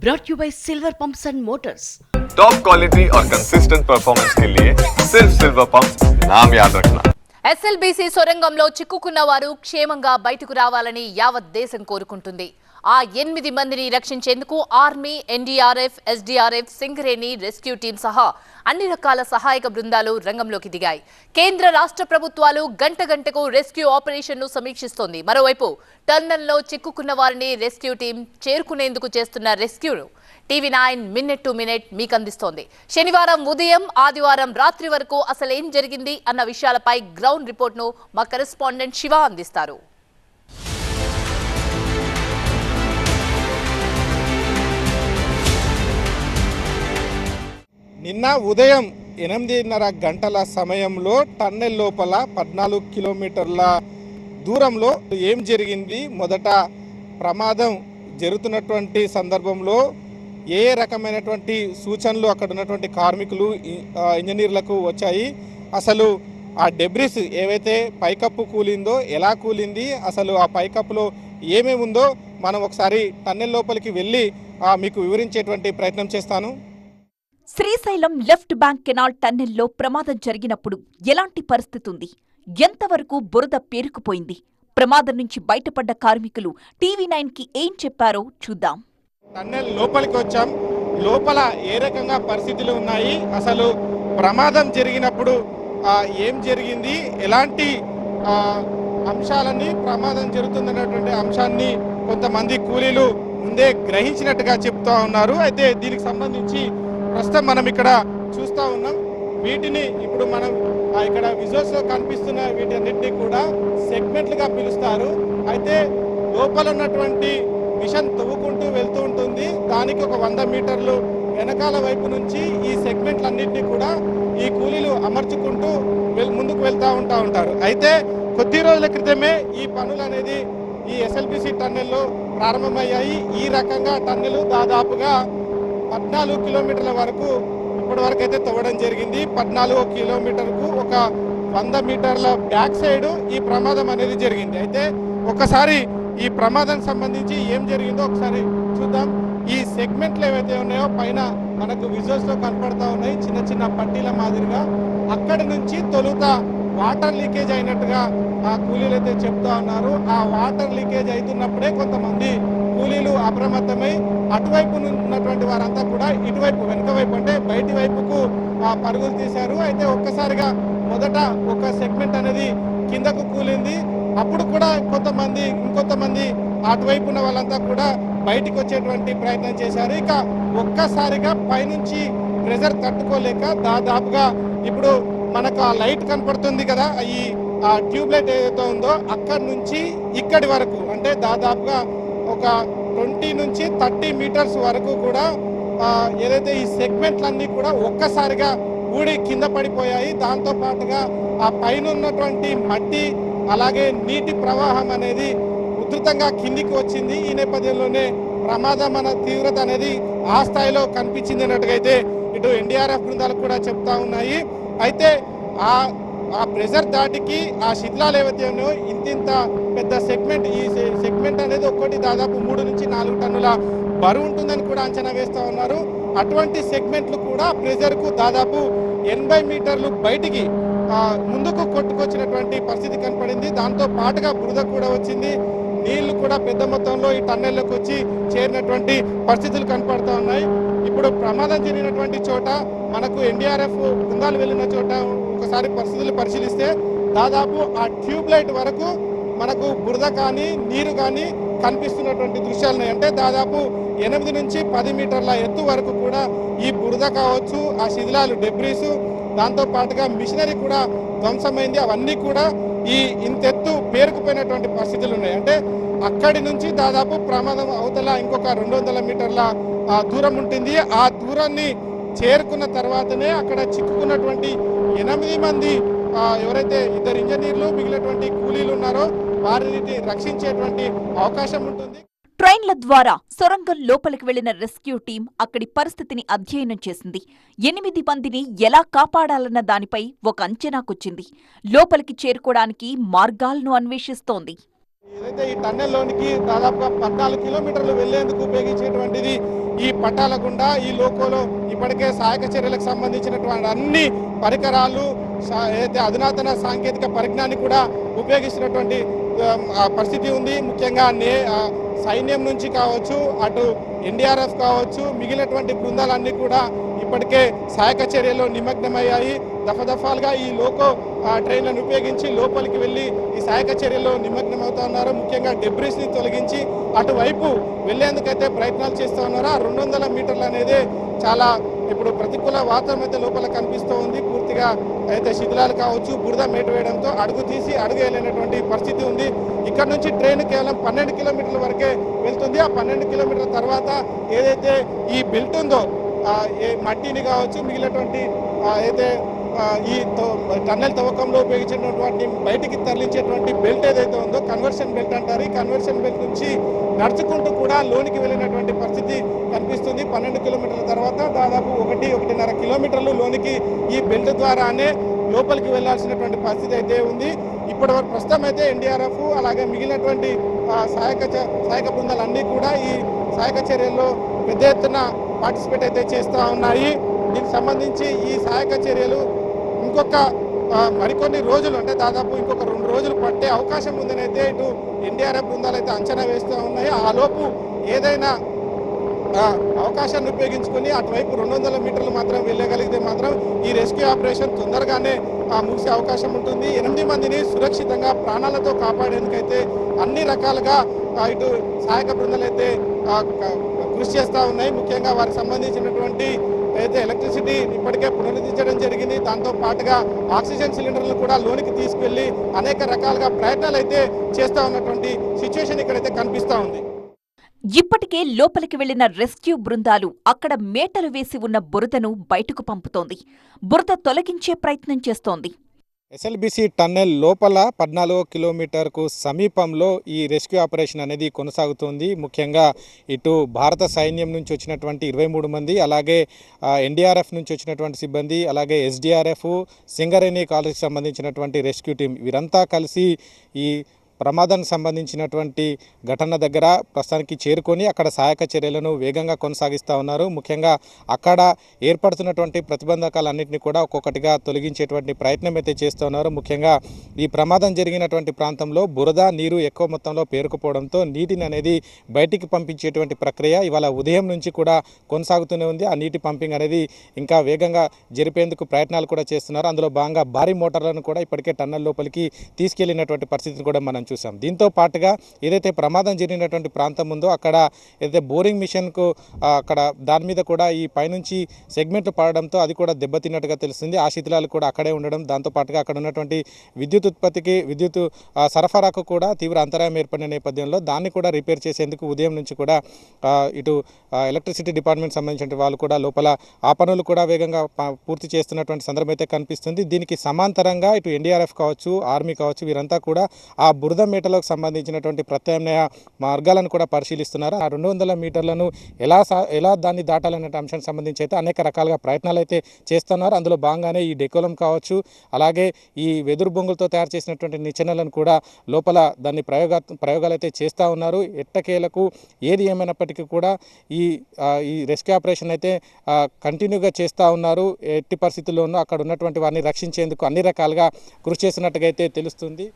brought you by Silver Pumps and Motors. Top quality और consistent performance के लिए सिर्फ सिल्वर पंप नाम याद रखना ఎస్ఎల్బీసీ సొరంగంలో చిక్కుకున్న వారు క్షేమంగా బయటకు రావాలని యావత్ దేశం కోరుకుంటుంది ఆ ఎనిమిది మందిని రక్షించేందుకు army NDRF SDRF Singareni rescue team సహా అన్ని రకాల సహాయక బృందాలు రంగంలోకి దిగాయి. కేంద్ర రాష్ట్ర ప్రభుత్వాలు గంట గంటకు రెస్క్యూ ఆపరేషన్ను సమీక్షిస్తోంది. మరోవైపు టర్నల్లో చిక్కుకున్న వారిని రెస్క్యూ టీం చేరుకునేందుకు చేస్తున్న రెస్క్యూను TV nine minute to minute మీకు అందిస్తోంది శనివారం ఉదయం ఆదివారం రాత్రి వరకు అసలేం జరిగింది అన్న విషయాలపై గ్రౌండ్ రిపోర్ట్ను మా కరెస్పాండెంట్ శివ అందిస్తారు. నిన్న ఉదయం ఎనిమిదిన్నర గంటల సమయంలో టన్నెల్ లోపల పద్నాలుగు కిలోమీటర్ల దూరంలో ఏం జరిగింది? మొదట ప్రమాదం జరుగుతున్నటువంటి సందర్భంలో ఏ రకమైనటువంటి సూచనలు? అక్కడ ఉన్నటువంటి కార్మికులు ఇంజనీర్లకు వచ్చాయి. అసలు ఆ డెబ్రిస్ ఏవైతే పైకప్పు కూలిందో ఎలా కూలింది? అసలు ఆ పైకప్పులో ఏమేమి ఉందో మనం ఒకసారి టన్నెల్ లోపలికి వెళ్ళి ఆ, మీకు వివరించేటువంటి ప్రయత్నం చేస్తాను. శ్రీశైలం లెఫ్ట్ బ్యాంక్ కెనాల్ టన్నెల్లో ప్రమాదం జరిగినప్పుడు ఎలాంటి పరిస్థితి ఉంది ఎంతవరకు బురద పేరుకుపోయింది? ప్రమాదం నుంచి బయటపడ్డ కార్మికులు టీవీ నైన్కి ఏం చెప్పారో చూద్దాం. టన్నెల్ లోపలికి వచ్చాం. లోపల ఏ రకంగా పరిస్థితులు ఉన్నాయి? అసలు ప్రమాదం జరిగినప్పుడు ఏం జరిగింది? ఎలాంటి అంశాలని అంశాలన్నీ ప్రమాదం జరుగుతుందన్నటువంటి అంశాన్ని కొంతమంది కూలీలు ముందే గ్రహించినట్టుగా చెప్తా ఉన్నారు. అయితే దీనికి సంబంధించి ప్రస్తుతం మనం ఇక్కడ చూస్తూ ఉన్నాం. వీటిని ఇప్పుడు మనం ఇక్కడ విజువల్స్లో కనిపిస్తున్న వీటన్నింటినీ కూడా సెగ్మెంట్లుగా పిలుస్తారు. అయితే లోపల ఉన్నటువంటి మిషన్ తవ్వుకుంటూ వెళ్తూ ఉంటుంది. దానికి ఒక వంద మీటర్లు వెనకాల వైపు నుంచి ఈ సెగ్మెంట్లన్నింటినీ కూడా ఈ కూలీలు అమర్చుకుంటూ ముందుకు వెళ్తూ ఉంటా ఉంటారు. అయితే కొద్ది రోజుల క్రితమే ఈ పనులు అనేది ఈ ఎస్ఎల్పిసి టన్నెల్లో ప్రారంభమయ్యాయి. ఈ రకంగా టన్నెలు దాదాపుగా పద్నాలుగు కిలోమీటర్ల వరకు ఇప్పటి వరకు అయితే తవ్వడం జరిగింది. పద్నాలుగు కిలోమీటర్కు ఒక వంద మీటర్ల బ్యాక్ సైడ్ ఈ ప్రమాదం అనేది జరిగింది. అయితే ఒకసారి ఈ ప్రమాదం సంబంధించి ఏం జరిగిందో ఒకసారి చూద్దాం. ఈ సెగ్మెంట్లు ఏవైతే ఉన్నాయో పైన మనకు విజువల్స్లో కనపడతా ఉన్నాయి. చిన్న చిన్న పట్టీల మాదిరిగా అక్కడి నుంచి తొలుత వాటర్ లీకేజ్ అయినట్టుగా ఆ కూలీలు అయితే చెప్తా ఉన్నారు. ఆ వాటర్ లీకేజ్ అవుతున్నప్పుడే కొంతమంది కూలీలు అప్రమత్తమై అటువైపు ఉన్నటువంటి వారంతా కూడా ఇటువైపు వెనుక వైపు అంటే బయటి వైపుకు ఆ పరుగులు తీశారు. అయితే ఒక్కసారిగా మొదట ఒక సెగ్మెంట్ అనేది కిందకు కూలింది. అప్పుడు కూడా కొంతమంది ఇంకొంతమంది అటువైపు ఉన్న వాళ్ళంతా కూడా బయటికి వచ్చేటువంటి ప్రయత్నం చేశారు. ఇక ఒక్కసారిగా పైనుంచి ప్రెజర్ తట్టుకోలేక దాదాపుగా ఇప్పుడు మనకు ఆ లైట్ కనపడుతుంది కదా ఈ ఆ ట్యూబ్ లైట్ ఏదైతే ఉందో అక్కడి నుంచి ఇక్కడి వరకు అంటే దాదాపుగా ఒక ట్వంటీ నుంచి థర్టీ మీటర్స్ వరకు కూడా ఏదైతే ఈ సెగ్మెంట్లన్నీ కూడా ఒక్కసారిగా ఊడి కింద పడిపోయాయి. దాంతో పాటుగా ఆ పైన ఉన్నటువంటి మట్టి అలాగే నీటి ప్రవాహం అనేది ఉధృతంగా కిందికి వచ్చింది. ఈ నేపథ్యంలోనే ప్రమాదం అన్న తీవ్రత అనేది ఆ స్థాయిలో కనిపించింది అన్నట్టుగైతే అయితే ఇటు ఎన్డీఆర్ఎఫ్ బృందాలు కూడా చెప్తా ఉన్నాయి. అయితే ఆ ఆ ప్రెజర్ దాటికి ఆ శిథిలాలు ఏవైతే ఉన్నాయో ఇంతింత పెద్ద సెగ్మెంట్. ఈ సెగ్మెంట్ అనేది ఒక్కటి దాదాపు మూడు నుంచి నాలుగు టన్నుల బరువు ఉంటుందని కూడా అంచనా వేస్తూ ఉన్నారు. అటువంటి సెగ్మెంట్లు కూడా ప్రెజర్కు దాదాపు ఎనభై మీటర్లు బయటికి ముందుకు కొట్టుకొచ్చినటువంటి పరిస్థితి కనపడింది. దాంతో పాటుగా బురద కూడా వచ్చింది. నీళ్ళు కూడా పెద్ద మొత్తంలో ఈ టన్నెల్లోకి వచ్చి చేరినటువంటి పరిస్థితులు కనపడుతూ ఉన్నాయి. ఇప్పుడు ప్రమాదం జరిగినటువంటి చోట మనకు ఎన్డీఆర్ఎఫ్ బృందాలు వెళ్ళిన చోట ఒకసారి పరిస్థితులు పరిశీలిస్తే దాదాపు ఆ ట్యూబ్ లైట్ వరకు మనకు బురద కానీ నీరు కానీ కనిపిస్తున్నటువంటి దృశ్యాలు ఉన్నాయి అంటే దాదాపు ఎనిమిది నుంచి పది మీటర్ల ఎత్తు వరకు కూడా ఈ బురద కావచ్చు ఆ శిథిలాలు డెబ్రీసు దాంతో పాటుగా మిషనరీ కూడా ధ్వంసమైంది. అవన్నీ కూడా ఈ ఇంతెత్తు పేరుకుపోయినటువంటి పరిస్థితులు ఉన్నాయి. అంటే అక్కడి నుంచి దాదాపు ప్రమాదం అవతల ఇంకొక రెండు వందల మీటర్ల దూరం ఉంటుంది. ఆ దూరాన్ని చేరుకున్న తర్వాతనే అక్కడ చిక్కుకున్నటువంటి ఎనిమిది మంది ఎవరైతే ఇద్దరు ఇంజనీర్లు మిగిలినటువంటి కూలీలు ఉన్నారో వారిని రక్షించేటువంటి అవకాశం ఉంటుంది. ట్రైన్ల ద్వారా సొరంగం లోపలికి వెళ్ళిన రెస్క్యూ టీం అక్కడి పరిస్థితిని అధ్యయనం చేసింది. ఎనిమిది మందిని ఎలా కాపాడాలన్న దానిపై ఒక అంచనాకొచ్చింది. లోపలికి చేరుకోవడానికి మార్గాలను అన్వేషిస్తోంది. ఏదైతే ఈ టన్నెల్లోనికి దాదాపుగా పద్నాలుగు కిలోమీటర్లు వెళ్ళేందుకు ఉపయోగించేటువంటిది ఈ పట్టాల గుండా ఈ లోకోలో ఇప్పటికే సహాయక చర్యలకు సంబంధించినటువంటి అన్ని పరికరాలు ఏదైతే అధునాతన సాంకేతిక పరిజ్ఞాన్ని కూడా ఉపయోగిస్తున్నటువంటి పరిస్థితి ఉంది. ముఖ్యంగా నే సైన్యం నుంచి కావచ్చు అటు ఎన్డీఆర్ఎఫ్ కావచ్చు మిగిలినటువంటి బృందాలన్నీ కూడా ఇప్పటికే సహాయక చర్యల్లో నిమగ్నమయ్యాయి. దఫదఫాలుగా ఈ లోకో ట్రైన్లను ఉపయోగించి లోపలికి వెళ్ళి ఈ సహాయక చర్యల్లో నిమగ్నమవుతా ఉన్నారు. ముఖ్యంగా డెబ్రిస్ని తొలగించి అటువైపు వెళ్ళేందుకైతే ప్రయత్నాలు చేస్తూ ఉన్నారు ఆ రెండు వందల మీటర్లు అనేది చాలా ఇప్పుడు ప్రతికూల వాతావరణం అయితే లోపల కనిపిస్తూ ఉంది. పూర్తిగా అయితే శిథిలాలు కావచ్చు బురద మేట వేయడంతో అడుగు తీసి అడుగు వేయలేనటువంటి పరిస్థితి ఉంది. ఇక్కడ నుంచి ట్రైన్ కేవలం పన్నెండు కిలోమీటర్ల వరకే వెళ్తుంది. ఆ పన్నెండు కిలోమీటర్ల తర్వాత ఏదైతే ఈ బెల్ట్ ఉందో ఏ మట్టిని కావచ్చు మిగిలినటువంటి అయితే ఈ తో- టన్నెల్ తవ్వకంలో ఉపయోగించినటువంటి బయటికి తరలించేటువంటి బెల్ట్ ఏదైతే ఉందో కన్వర్షన్ బెల్ట్ అంటారు. ఈ కన్వర్షన్ బెల్ట్ నుంచి నడుచుకుంటూ కూడా లోనికి వెళ్ళినటువంటి పరిస్థితి కనిపిస్తుంది. పన్నెండు కిలోమీటర్ల తర్వాత దాదాపు ఒకటి ఒకటిన్నర కిలోమీటర్లు లోనికి ఈ బెల్ట్ ద్వారానే లోపలికి వెళ్ళాల్సినటువంటి పరిస్థితి అయితే ఉంది. ఇప్పటి వరకు ప్రస్తుతం అయితే ఎన్డీఆర్ఎఫ్ అలాగే మిగిలినటువంటి సహాయక చ- సహాయక బృందాలు అన్నీ కూడా ఈ సహాయక చర్యల్లో పెద్ద ఎత్తున పార్టిసిపేట్ అయితే చేస్తూ ఉన్నాయి. దీనికి సంబంధించి ఈ సహాయక చర్యలు ఇంకొక మరికొన్ని రోజులు అంటే దాదాపు ఇంకొక రెండు రోజులు పట్టే అవకాశం ఉందని అయితే ఇటు ఎన్డీఆర్ఎఫ్ బృందాలు అయితే అంచనా వేస్తూ ఉన్నాయి. ఆలోపు ఏదైనా అవకాశాన్ని ఉపయోగించుకొని అటువైపు రెండు వందల మీటర్లు మాత్రం వెళ్ళగలిగితే మాత్రం ఈ రెస్క్యూ ఆపరేషన్ తొందరగానే ముగిసే అవకాశం ఉంటుంది. ఎనిమిది మందిని సురక్షితంగా ప్రాణాలతో కాపాడేందుకైతే అన్ని రకాలుగా ఇటు సహాయక బృందాలు అయితే కృషి చేస్తూ ఉన్నాయి. ముఖ్యంగా వారికి సంబంధించినటువంటి అయితే ఎలక్ట్రిసిటీ ఇప్పటికే పునరుద్ధరించడం జరిగింది దాంతో పాటుగా ఆక్సిజన్ సిలిండర్లు కూడా లోనికి తీసుకెళ్ళి అనేక రకాలుగా ప్రయత్నాలు అయితే చేస్తూ ఉన్నటువంటి సిచ్యువేషన్ ఇక్కడైతే కనిపిస్తూ ఉంది. ఇప్పటికే లోపలికి వెళ్ళిన రెస్క్యూ బృందాలు అక్కడ మేటలు వేసి ఉన్న బురదను బయటకు పంపుతోంది. బురద తొలగించే ప్రయత్నం చేస్తోంది. ఎస్ఎల్బిసి టన్నెల్ లోపల పద్నాలుగో కిలోమీటర్కు సమీపంలో ఈ రెస్క్యూ ఆపరేషన్ అనేది కొనసాగుతోంది. ముఖ్యంగా ఇటు భారత సైన్యం నుంచి వచ్చినటువంటి ఇరవై మూడు మంది అలాగే ఎన్డీఆర్ఎఫ్ నుంచి వచ్చినటువంటి సిబ్బంది అలాగే ఎస్డీఆర్ఎఫ్ సింగరేణి కాలేజీకి సంబంధించినటువంటి రెస్క్యూ టీం వీరంతా కలిసి ఈ ప్రమాదానికి సంబంధించినటువంటి ఘటన దగ్గర ప్రస్తుతానికి చేరుకొని అక్కడ సహాయక చర్యలను వేగంగా కొనసాగిస్తూ ఉన్నారు. ముఖ్యంగా అక్కడ ఏర్పడుతున్నటువంటి ప్రతిబంధకాలన్నింటినీ కూడా ఒక్కొక్కటిగా తొలగించేటువంటి ప్రయత్నం అయితే చేస్తూ ఉన్నారు. ముఖ్యంగా ఈ ప్రమాదం జరిగినటువంటి ప్రాంతంలో బురద నీరు ఎక్కువ మొత్తంలో పేరుకుపోవడంతో నీటిని అనేది బయటికి పంపించేటువంటి ప్రక్రియ ఇవాళ ఉదయం నుంచి కూడా కొనసాగుతూనే ఉంది. ఆ నీటి పంపింగ్ అనేది ఇంకా వేగంగా జరిపేందుకు ప్రయత్నాలు కూడా చేస్తున్నారు. అందులో భాగంగా భారీ మోటార్లను కూడా ఇప్పటికే టన్నల్ లోపలికి తీసుకెళ్ళినటువంటి పరిస్థితిని కూడా మనం చూసాం దీంతో పాటుగా ఏదైతే ప్రమాదం జరిగినటువంటి ప్రాంతం ఉందో అక్కడ ఏదైతే బోరింగ్ మిషన్కు అక్కడ దాని మీద కూడా ఈ పైనుంచి సెగ్మెంట్లు పడడంతో అది కూడా దెబ్బతిన్నట్టుగా తెలుస్తుంది. ఆ శిథిలాలు కూడా అక్కడే ఉండడం దాంతో పాటుగా అక్కడ ఉన్నటువంటి విద్యుత్ ఉత్పత్తికి విద్యుత్ సరఫరాకు కూడా తీవ్ర అంతరాయం ఏర్పడిన నేపథ్యంలో దాన్ని కూడా రిపేర్ చేసేందుకు ఉదయం నుంచి కూడా ఇటు ఎలక్ట్రిసిటీ డిపార్ట్మెంట్ సంబంధించిన వాళ్ళు కూడా లోపల ఆ పనులు కూడా వేగంగా పూర్తి చేస్తున్నటువంటి సందర్భం అయితే కనిపిస్తుంది. దీనికి సమాంతరంగా ఇటు ఎన్డీఆర్ఎఫ్ కావచ్చు ఆర్మీ కావచ్చు వీరంతా కూడా ఆ బురద మీటర్లకు సంబంధించినటువంటి ప్రత్యామ్నాయ మార్గాలను కూడా పరిశీలిస్తున్నారు. ఆ రెండు వందల మీటర్లను ఎలా సా- ఎలా దాన్ని దాటాలనే అంశానికి సంబంధించి అయితే అనేక రకాలుగా ప్రయత్నాలు అయితే చేస్తున్నారు. అందులో భాగంగానే ఈ డెకోలం కావచ్చు అలాగే ఈ వెదురు బొంగులతో తయారు చేసినటువంటి నిచ్చెనలను కూడా లోపల దాన్ని ప్రయోగా ప్రయోగాలు అయితే చేస్తూ ఉన్నారు. ఎట్టకేలకు ఏది ఏమైనప్పటికీ కూడా ఈ ఈ రెస్క్యూ ఆపరేషన్ అయితే కంటిన్యూగా చేస్తూ ఉన్నారు. ఎట్టి పరిస్థితుల్లోనూ అక్కడ ఉన్నటువంటి వారిని రక్షించేందుకు అన్ని రకాలుగా కృషి చేసినట్టుగా అయితే తెలుస్తుంది.